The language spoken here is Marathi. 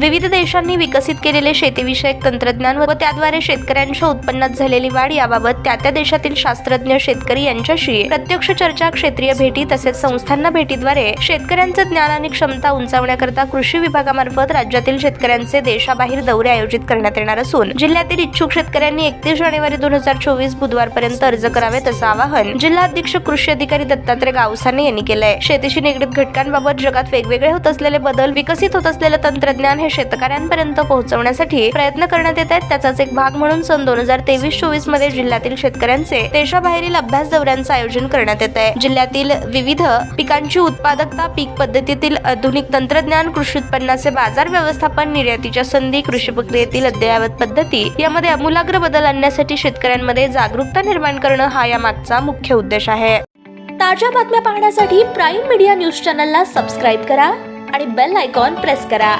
विविध देशांनी विकसित केलेले शेतीविषयक तंत्रज्ञान व त्याद्वारे शेतकऱ्यांच्या उत्पन्नात झालेली वाढ याबाबत त्या त्या देशातील शास्त्रज्ञ शेतकरी यांच्याशी प्रत्यक्ष चर्चा क्षेत्रीय भेटी तसेच संस्थांना भेटीद्वारे शेतकऱ्यांचं ज्ञान आणि क्षमता उंचावण्याकरता कृषी विभागामार्फत राज्यातील शेतकऱ्यांचे देशाबाहेर दौरे आयोजित करण्यात येणार असून जिल्ह्यातील इच्छुक शेतकऱ्यांनी एकतीस जानेवारी दोन हजार चोवीस बुधवारपर्यंत अर्ज करावेत असं आवाहन जिल्हा अधीक्षक कृषी अधिकारी दत्तात्रय गावसाने यांनी केलंय. शेतीशी निगडीत घटकांबाबत जगात वेगवेगळे होत असलेले बदल विकसित होत असलेलं तंत्रज्ञान हे शेतकऱ्यांपर्यंत पोहोचवण्यासाठी प्रयत्न करण्यात येत आहेत. त्याचाच एक भाग म्हणून सन दोन हजार तेवीस चोवीसमध्ये जिल्ह्यातील शेतकऱ्यांचे देशाबाहेरील अभ्यास दौऱ्यांचं आयोजन करण्यात येत आहे. जिल्ह्यातील विविध पिकांची उत्पादकता पीक पद्धतीतील आधुनिक तंत्रज्ञान कृषी उत्पन्नाचे बाजार व्यवस्थापन निर्यातीच्या संधी कृषी प्रक्रियेतील अद्ययावत पद्धती यामध्ये आमूलाग्र बदल आणण्यासाठी शेतकऱ्यांमध्ये जागरूकता निर्माण करणं हा या मागचा मुख्य उद्देश आहे. ताज्या बातम्या पाहण्यासाठी प्राईम मीडिया न्यूज चॅनलला सबस्क्राईब करा आणि बेल आयकॉन प्रेस करा.